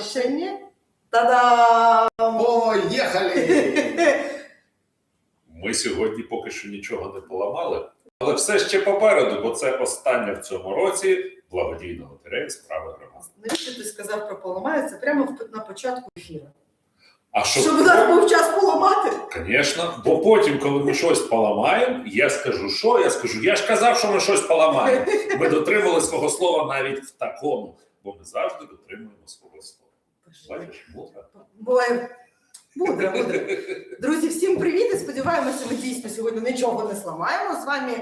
ще. Та-дам! Поїхали! Ми сьогодні поки що нічого не поламали, але все ще попереду, бо це остання в цьому році благодійна лотерея справи громадства. Навіщо ти сказав про поламаю? Це прямо на початку ефіру. А що Щоб у нас був час поламати. Звісно, бо потім, коли ми щось поламаємо, я скажу, що я скажу, я ж казав, що ми щось поламаємо. Ми дотримали свого слова навіть в такому, бо ми завжди дотримуємо свого слова. Бачиш. Буває мудро, мудро. Друзі, всім привіт! І сподіваємося, ми дійсно сьогодні нічого не зламаємо. З вами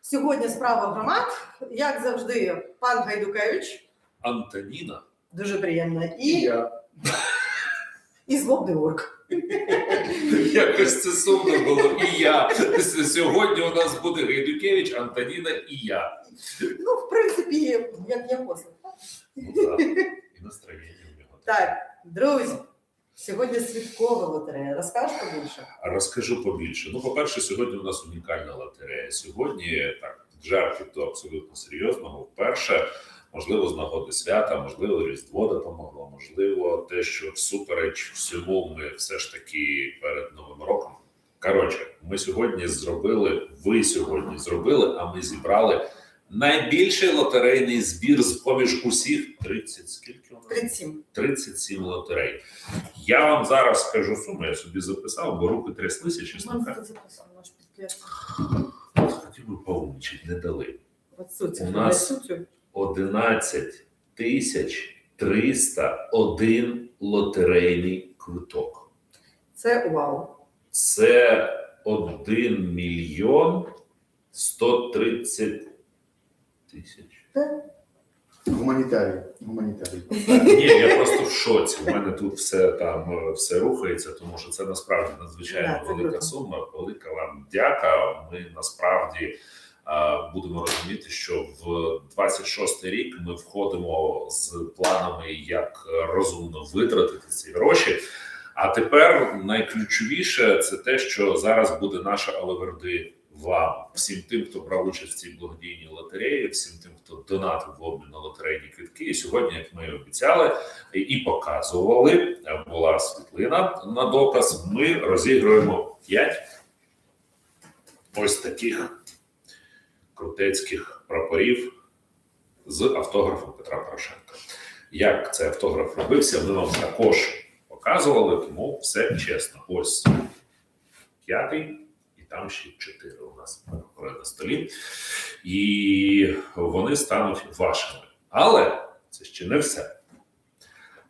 сьогодні справа громад. Як завжди, пан Гайдукевич. Антоніна. Дуже приємно. І І, я. і злобний орк. Якось це сумно було. І я. Сьогодні у нас буде Гайдукевич, Антоніна і я. Ну, в принципі, як я послух. Ну, так. І настроєння. Так, друзі, сьогодні святкова лотерея. Розкажеш побільше? Розкажу побільше. Ну, по-перше, сьогодні у нас унікальна лотерея. Сьогодні так жарти до абсолютно серйозного. Вперше, можливо, з нагоди свята, можливо, Різдво допомогло, можливо, те, що всупереч всьому ми все ж таки перед Новим роком. Коротше, ми сьогодні зробили, ви сьогодні зробили, а ми зібрали найбільший лотерейний збір з поміж усіх 30, скільки у нас? 37. 37 лотерей. Я вам зараз скажу суму, я собі записав, бо руки тряслися, чесно кажучи. Хотів би поумнічити, не дали. У нас- суті. 11 тисяч 301 лотерейний квиток. Це вау. Це 1 мільйон 130 тисяч. Гуманітарій. Гуманітарій. Ні, я просто в шоці. У мене тут все там е, все рухається, тому що це насправді надзвичайно Да, велика круто. сума. Велика вам дяка. Ми насправді а, будемо розуміти, що в 26-й рік ми входимо з планами, як розумно витратити ці гроші. А тепер найключовіше це те, що зараз буде наша Алаверди вам, всім тим, хто брав участь в цій благодійній лотереї, всім тим, хто донатив в обмін на лотерейні квитки. І сьогодні, як ми і обіцяли і показували, була світлина на доказ. Ми розігруємо 5 ось таких крутецьких прапорів з автографом Петра Порошенка. Як цей автограф робився, ми вам також показували, тому все чесно. Ось п'ятий, там ще чотири у нас на столі. І вони стануть вашими. Але це ще не все.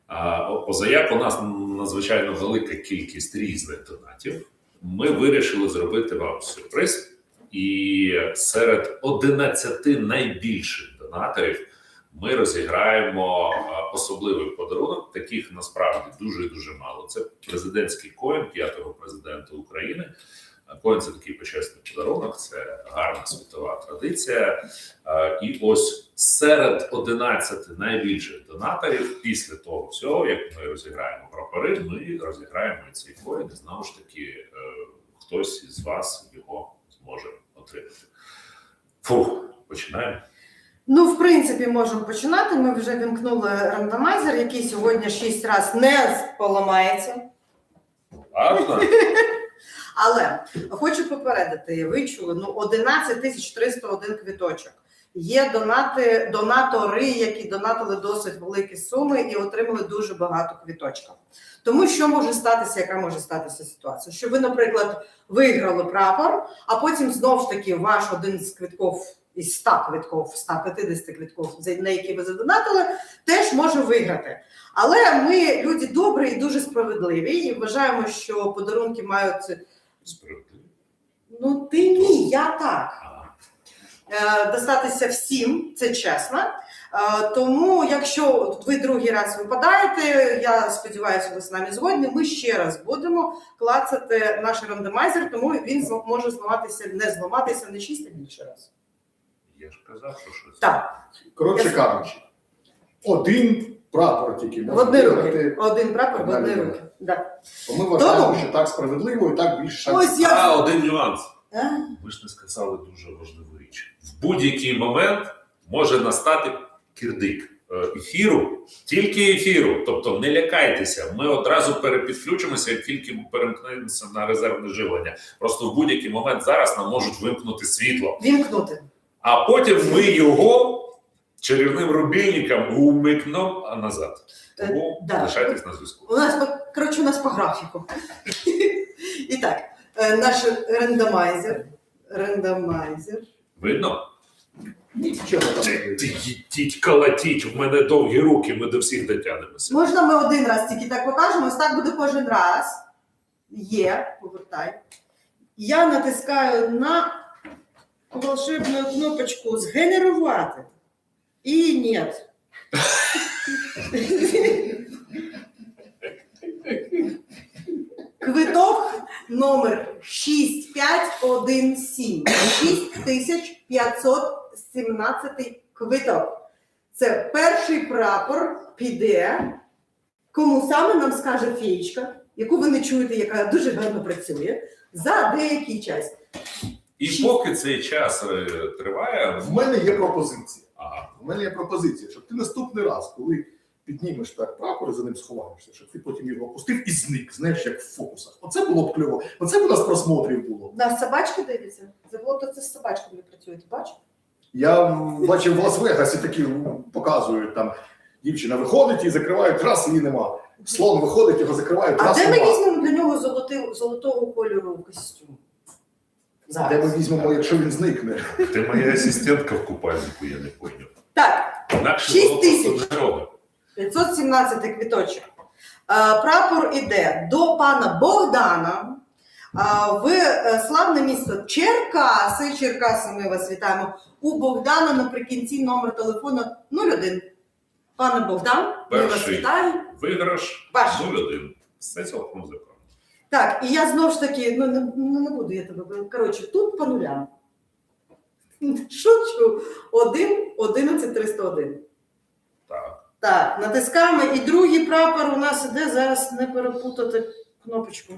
А, позаяк у нас надзвичайно велика кількість різних донатів. Ми вирішили зробити вам сюрприз. І серед 11 найбільших донаторів ми розіграємо особливий подарунок. Таких насправді дуже дуже мало. Це президентський коін п'ятого президента України. Коін це такий почесний подарунок, це гарна світова традиція. І ось серед 11 найбільших донаторів, після того всього, як ми розіграємо прапори, ми розіграємо цей коін. І знову ж таки, е, хтось із вас його зможе отримати. Фух, починаємо. Ну, в принципі, можемо починати. Ми вже вімкнули рандомайзер, який сьогодні 6 разів не поламається. Ладно? Але хочу попередити, ви чули, ну 11 тисяч 301 квіточок. Є донати, донатори, які донатили досить великі суми і отримали дуже багато квіточка. Тому що може статися, яка може статися ситуація? Що ви, наприклад, виграли прапор, а потім знов ж таки ваш один з квитків із 100 квитків, 150 квитків, за- на які ви задонатили, теж може виграти. Але ми люди добрі і дуже справедливі, і вважаємо, що подарунки мають Справедливо. Ну, ти ні, я так. Е, достатися всім, це чесно. Е, тому, якщо ви другий раз випадаєте, я сподіваюся, ви з нами згодні. Ми ще раз будемо клацати наш рандомайзер, тому він зл- може зламатися, не зламатися не 6, а більше раз. Я ж казав, що щось. Так, Коротше Я- кажучи, один прапор тільки в одні руки. Один прапор в одні руки. Да. Бо ми вважаємо, Тому- що так справедливо і так більше шансів. Ось я. А, один нюанс. А? Ви ж не сказали дуже важливу річ. В будь-який момент може настати кирдик. е, ефіру, тільки ефіру. Тобто не лякайтеся. Ми одразу перепідключимося, як тільки ми перемкнемося на резервне живлення. Просто в будь-який момент зараз нам можуть вимкнути світло, Вімкнути. а потім ми його чарівним рубільником умикнемо назад. Тому Е, да. лишайтесь на зв'язку. У нас коротше, у нас по графіку. І так, е, наш рендомайзер. Рендомайзер. Видно? Нічого їдіть, колотіть, в мене довгі руки, ми до всіх дотягнемося. Можна ми один раз тільки так покажемо, ось так буде кожен раз. Є, повертай. Я натискаю на волшебну кнопочку згенерувати. І ні. Квиток номер 6517. 6517 квиток. Це перший прапор піде. Кому саме нам скаже феєчка, яку ви не чуєте, яка дуже гарно працює, за деякий час. І поки цей час е, триває, В мене є пропозиція. Ага, У мене є пропозиція, щоб ти наступний раз, коли піднімеш так прапор і за ним сховаєшся, щоб ти потім його опустив і зник, знаєш, як в фокусах. Оце було б кльово. Оце б у нас просмотрів було. У нас собачки дивляться. Завод це з собачками працюють, бачиш? Я бачив в Лас-Вегасі такі показують там. Дівчина виходить і закривають раз, її нема. Слон виходить, його закривають, А де ми нема. візьмемо для нього золотий, золотого кольору костюм? Де ми візьмемо, якщо він зникне? ти моя асистентка в купальнику, я не поняв. Так, Інакше Шість воно тисяч. просто не робить. 517 квіточок. Е, Прапор іде до пана Богдана. е, В е, славне місто Черкаси. Черкаси, ми вас вітаємо. У Богдана наприкінці номер телефону 01. Пане Богдан, ми вас Перший. вітаємо. Виграш Ваш. 0-1. Все цілком законно. Так, і я знову ж таки, ну не, ну, не буду я тебе. Коротше, тут по нулям. Шучу. 1, 11, 301. Так. Так, натискаємо. І другий прапор у нас іде. Зараз не перепутати кнопочку.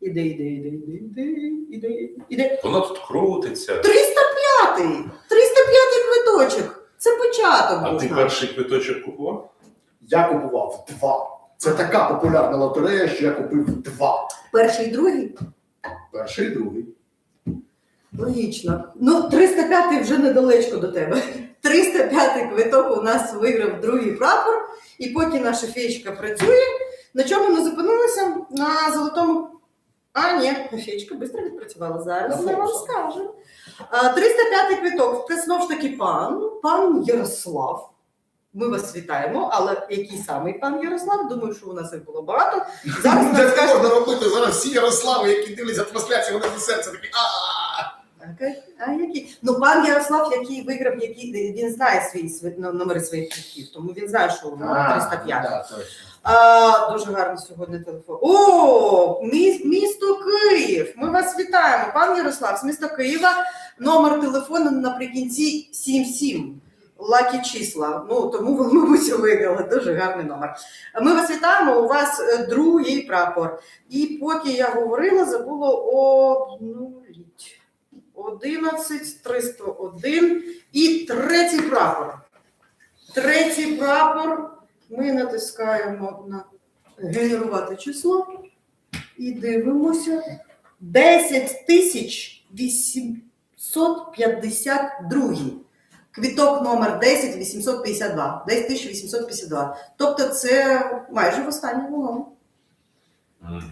Іде, іде, іде, іде, іде, іде, іде. Воно тут крутиться. 305-й! 305-й квиточок. Це початок. А ти перший квиточок купував? Я купував два. Це така популярна лотерея, що я купив два. Перший і другий? Перший і другий. Логічно. Ну, 305-й вже недалечко до тебе. 305-й квиток у нас виграв другий прапор, і поки наша феєчка працює, на чому ми зупинилися? На золотому. А, ні, феєчка швидко відпрацювала зараз. Я вам скажу. 305-й квиток. Це знову ж таки пан, пан Ярослав. Ми вас вітаємо, але який самий пан Ярослав? Думаю, що у нас їх було багато. Зараз не скажуть, можна робити зараз всі Ярослави, які дивляться трансляцію, вони за серце такі а який? Ну, пан Ярослав, який виграв, який він знає свої- ну, номери своїх квитків, тому він знає, що у нього 305. А, дуже гарний сьогодні телефон. О, міс- місто Київ. Ми вас вітаємо. Пан Ярослав, з міста Києва. Номер телефону наприкінці 77. Лакі числа. Ну тому ви, мабуть, виграли. Дуже гарний номер. Ми вас вітаємо. У вас е, другий прапор. І поки я говорила, забула обнуліть. 11, 301 і третій прапор. Третій прапор. Ми натискаємо на генерувати число і дивимося. 10 тисяч 852. Квіток номер 10 852. 10 тисяч 852. Тобто це майже в останньому вагон. Мгм.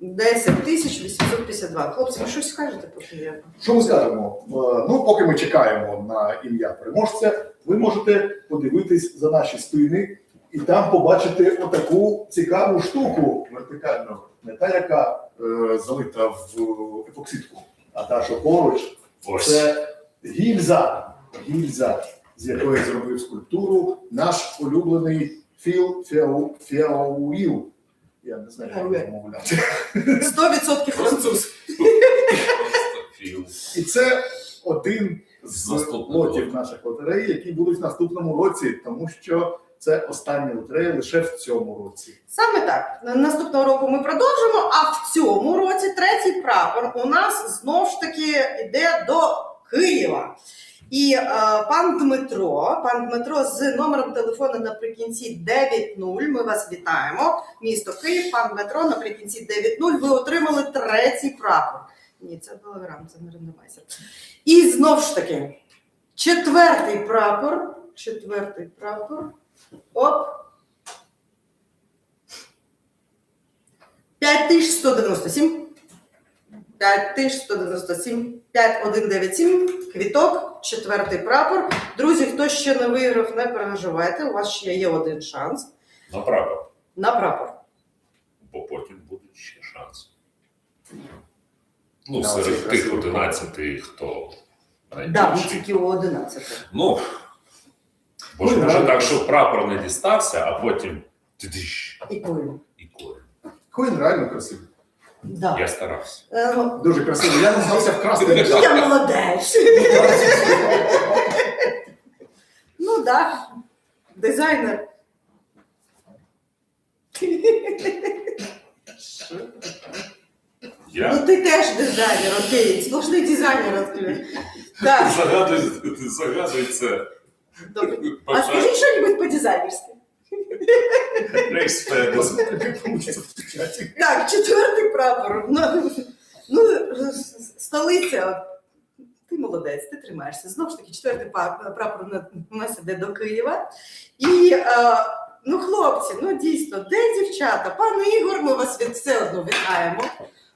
10 тисяч 852. Хлопці, ви щось скажете поки я? Що ми скажемо? Е, Ну, поки ми чекаємо на ім'я переможця, ви можете подивитись за наші спини і там побачити отаку цікаву штуку вертикальну, не та, яка е, залита в епоксидку, а та, що поруч, Ось. це гільза, гільза, з якої зробив скульптуру наш улюблений Філ Феу, Феуїл. Я не знаю, як його мовляти. 100% француз. І це один з лотів наших лотерей, які будуть в наступному році, тому що це остання лотерея лише в цьому році. Саме так. Наступного року ми продовжимо, а в цьому році третій прапор у нас знов ж таки йде до Києва. І е, пан Дмитро, пан Дмитро з номером телефону наприкінці 9.0. Ми вас вітаємо. Місто Київ, пан Дмитро наприкінці 9.0. Ви отримали третій прапор. Ні, це телеграм, це не рандомайзер. І знов ж таки, четвертий прапор. Четвертий прапор. Оп. 5197. 5197. 5197. Квіток. Четвертий прапор. Друзі, хто ще не виграв, не переживайте. У вас ще є один шанс Направо, на прапор. бо потім будуть ще шанси. Ну, Да, серед тих 11, хто Да, ну тільки у 11. Ну, бо ж Ну, може так, що прапор не дістався, а потім І кою. і коли. Коін реально красивий. Да. Я старався. Е, ну, Дуже красивий. Я намагався вкрасти. Який я молодець. Ну так, дизайнер. Я Ну ти теж дизайнер, окей. Сплошний дизайнер відкрив. Так, загадую, загадую це. добре. А скажи що-нибудь по-дизайнерськи. Респект. Так, четвертий прапор. Ну, ну столиця. Ти молодець, ти тримаєшся. Знову ж таки, четвертий прапор у нас іде до Києва. І е, ну, хлопці, ну дійсно, де дівчата? Пан Ігор, ми вас від все одно вітаємо.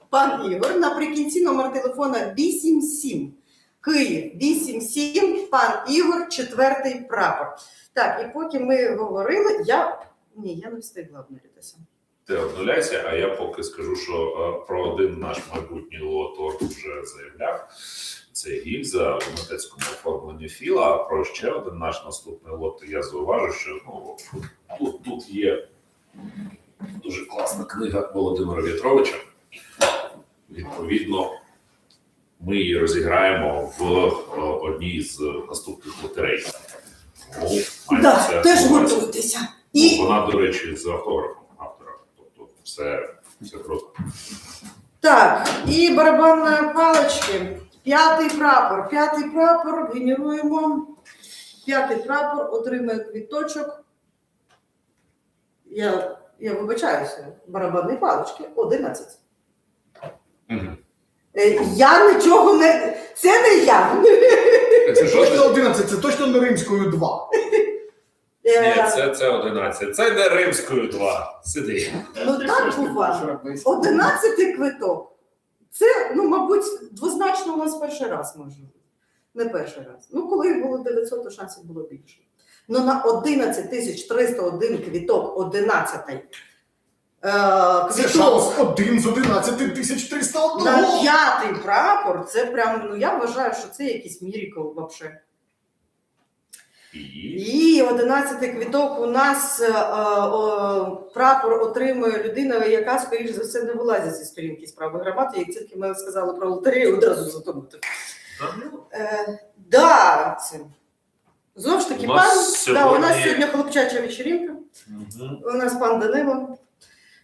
Пан Ігор, наприкінці номер телефона 87. Київ 87, пан Ігор, четвертий прапор. Так, і поки ми говорили, я. Ні, я не встигла обмірятися. Ти обнуляйся, а я поки скажу, що е, про один наш майбутній лотор вже заявляв. Це гільза в мистецькому оформленні філа. А про ще один наш наступний лот я зауважу, що ну, тут, тут є дуже класна книга Володимира В'ятровича. Відповідно, ми її розіграємо в е, одній з наступних лотерей. Тому це теж готуйтеся. І вона, до речі, з автографом автора. Тобто все, все круто. так, і барабанної палички. П'ятий прапор. П'ятий прапор генеруємо. П'ятий прапор отримує квіточок. Я, я вибачаюся, барабанні палички 11. Е, Я нічого не. Це не я. Це точно 11, це точно не римською 2. Е, Ні, це, це 11. Це не римською 2. Сиди. Ну так буває. Одинадцятий квиток. Це, ну, мабуть, двозначно у нас перший раз може бути. Не перший раз. Ну, коли було 900, то шансів було більше. Ну, на 11 301 квіток 11 е, Це квіток шанс 1 з 11 тисяч 301. на п'ятий прапор, це прям, ну я вважаю, що це якийсь мірікл взагалі. І І 11 квіток у нас е, о, прапор отримує людина, яка, скоріш за все, не вилазить зі сторінки справи громади, як тільки ми сказали про лотерею, одразу затонути. Е, да, це. Знову ж таки, У нас пан. сьогодні- Да, у нас сьогодні хлопчача вечеринка. Мгм. У нас пан Данило.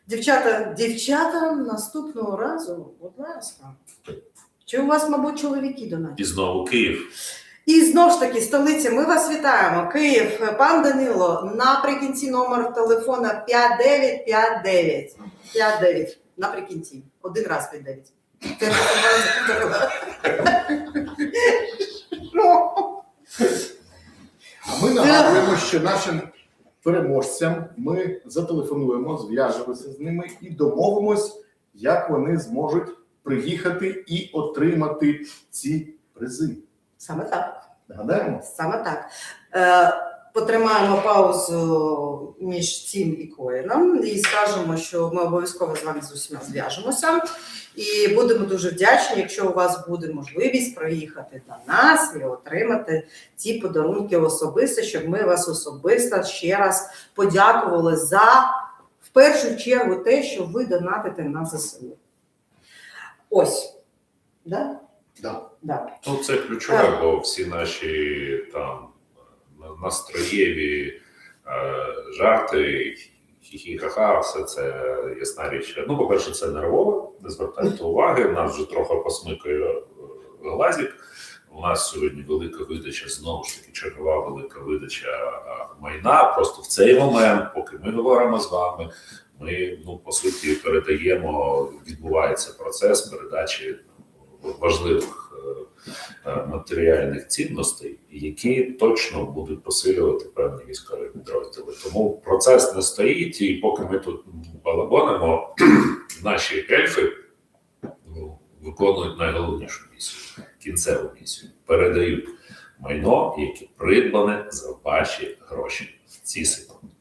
Дівчата, дівчата наступного разу, будь ласка. Чи у вас, мабуть, чоловіки до нас? І знову Київ. І знову ж таки, столиця, ми вас вітаємо. Київ, пан Данило, наприкінці номер телефона 5959. 59. Наприкінці. Один раз 59. Це я просто зараз запитала. А ми нагадуємо, що нашим переможцям ми зателефонуємо, зв'яжемося з ними і домовимось, як вони зможуть приїхати і отримати ці призи. Саме так. Нагадаємо? Саме так. Е, потримаємо паузу між цим і коїном і скажемо, що ми обов'язково з вами з усіма зв'яжемося. І будемо дуже вдячні, якщо у вас буде можливість приїхати до нас і отримати ці подарунки особисто, щоб ми вас особисто ще раз подякували за в першу чергу те, що ви донатите на ЗСУ. Ось. Да? Да. Да. Ну, це ключове, бо всі наші там настроєві е, жарти, хі-хі-ха-ха, все це ясна річ. Ну, по-перше, це нервово, не звертайте уваги, нас вже трохи посмикає е, глазик. у нас сьогодні велика видача, знову ж таки, чергова велика видача майна. Просто в цей момент, поки ми говоримо з вами, ми ну по суті передаємо, відбувається процес передачі важливих е, е, матеріальних цінностей, які точно будуть посилювати певні військові підрозділи. Тому процес не стоїть, і поки ми тут балабонимо, наші ельфи ну, виконують найголовнішу місію, кінцеву місію, передають майно, яке придбане за ваші гроші в ці секунди.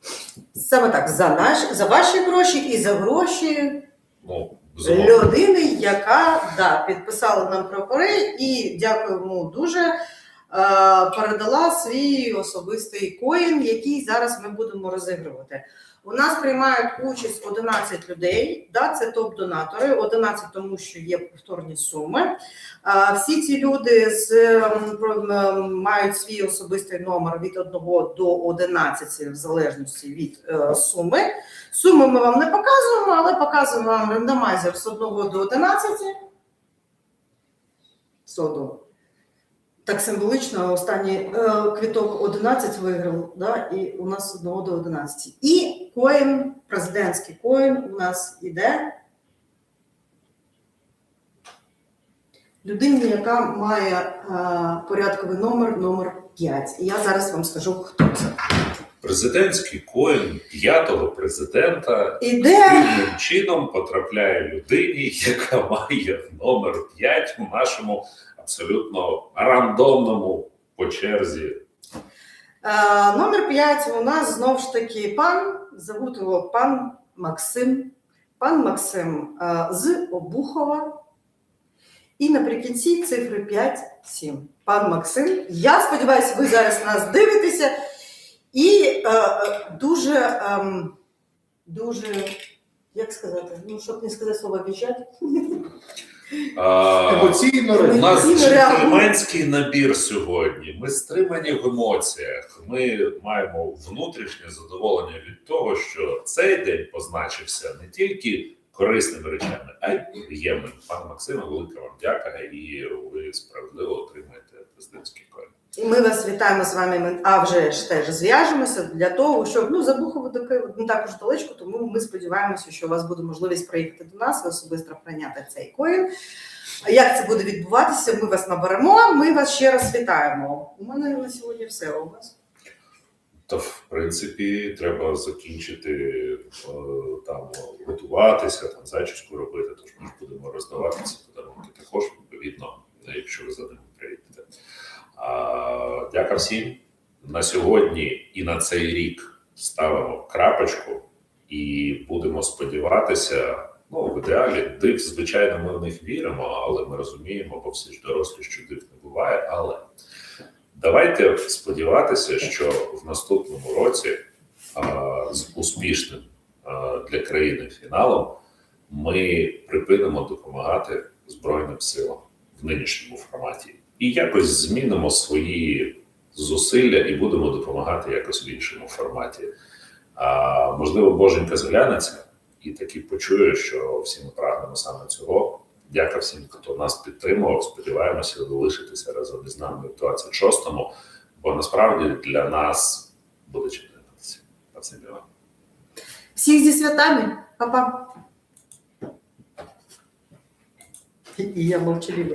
Саме так, за наші, за ваші гроші і за гроші Ну. Людини, яка да, підписала нам прапори, і дякуємо дуже. е, Передала свій особистий коін, який зараз ми будемо розігрувати. У нас приймають участь 11 людей. Да, це топ-донатори, 11 тому, що є повторні суми. Всі ці люди з, ем, ем, мають свій особистий номер від 1 до 11, в залежності від е, суми. Суми ми вам не показуємо, але показуємо вам рандомайзер з 1 до 11. Соду. Так символично, останній е, квіток 11 виграв, да, і у нас з 1 до 11. І коін, президентський коін у нас іде людині, яка має е, порядковий номер, номер 5. І я зараз вам скажу, хто це. Президентський коін п'ятого президента Іде дивним чином потрапляє людині, яка має номер 5 у нашому абсолютно рандомному по черзі. Е, номер 5 у нас знову ж таки пан, зовут його пан Максим. Пан Максим е, з Обухова. І наприкінці цифри 5-7. Пан Максим. Я сподіваюся, ви зараз нас дивитеся. І е, е, дуже, ем, дуже, як сказати, ну, щоб не сказати слово віжать. Емоційно У нас джентльменський набір сьогодні. Ми стримані в емоціях. Ми маємо внутрішнє задоволення від того, що цей день позначився не тільки корисними речами, а й приємним. Пане Максиме, велика вам дяка, і ви справедливо отримаєте президентський коін. І ми вас вітаємо з вами. Ми а вже ж теж зв'яжемося для того, щоб ну Забухово до не також далечко, тому ми сподіваємося, що у вас буде можливість приїхати до нас і особисто прийняти цей коін. А як це буде відбуватися? Ми вас наберемо. Ми вас ще раз вітаємо. У мене на сьогодні все у вас. Та в принципі треба закінчити е, там готуватися, там зачіску робити. Тож ми будемо роздавати ці подарунки також відповідно, якщо ви за дяка всім на сьогодні і на цей рік ставимо крапочку і будемо сподіватися. Ну, в ідеалі див, звичайно, ми в них віримо, але ми розуміємо, бо всі ж дорослі, що див не буває. Але Давайте сподіватися, що в наступному році а, з успішним а, для країни фіналом ми припинимо допомагати Збройним силам в нинішньому форматі і якось змінимо свої зусилля і будемо допомагати якось в іншому форматі. А, можливо, Боженька зглянеться і таки почує, що всі ми прагнемо саме цього. Дяка всім, хто нас підтримував. Сподіваємося, ви лишитеся разом із нами в 26-му, бо насправді для нас буде чим вам. Всіх зі святами, Па-па. І я мовчаліва.